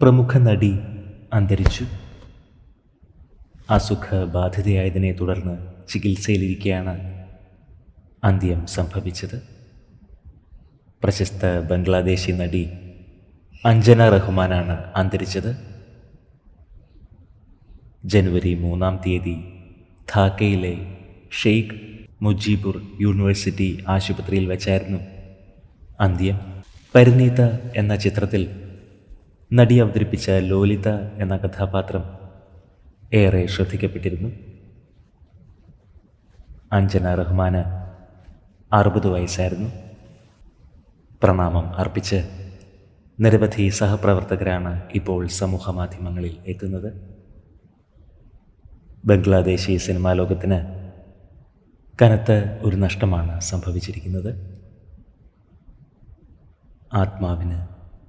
പ്രമുഖ നടി അന്തരിച്ചു. അസുഖബാധിതയായതിനെ തുടർന്ന് ചികിത്സയിലിരിക്കെയാണ് അന്ത്യം സംഭവിച്ചത്. പ്രശസ്ത ബംഗ്ലാദേശി നടി അഞ്ജന റഹ്മാനാണ് അന്തരിച്ചത്. ജനുവരി മൂന്നാം തീയതി ധാക്കയിലെ ഷെയ്ഖ് മുജീബുർ യൂണിവേഴ്സിറ്റി ആശുപത്രിയിൽ വെച്ചായിരുന്നു അന്ത്യം. പരിണീത എന്ന ചിത്രത്തിൽ നടി അവതരിപ്പിച്ച ലോലിത എന്ന കഥാപാത്രം ഏറെ ശ്രദ്ധിക്കപ്പെട്ടിരുന്നു. അഞ്ജന റഹ്മാന് അറുപത് വയസ്സായിരുന്നു. പ്രണാമം അർപ്പിച്ച് നിരവധി സഹപ്രവർത്തകരാണ് ഇപ്പോൾ സമൂഹമാധ്യമങ്ങളിൽ എത്തുന്നത്. ബംഗ്ലാദേശി സിനിമാ ലോകത്തിന് കനത്ത ഒരു നഷ്ടമാണ് സംഭവിച്ചിരിക്കുന്നത്. ആത്മാവിന്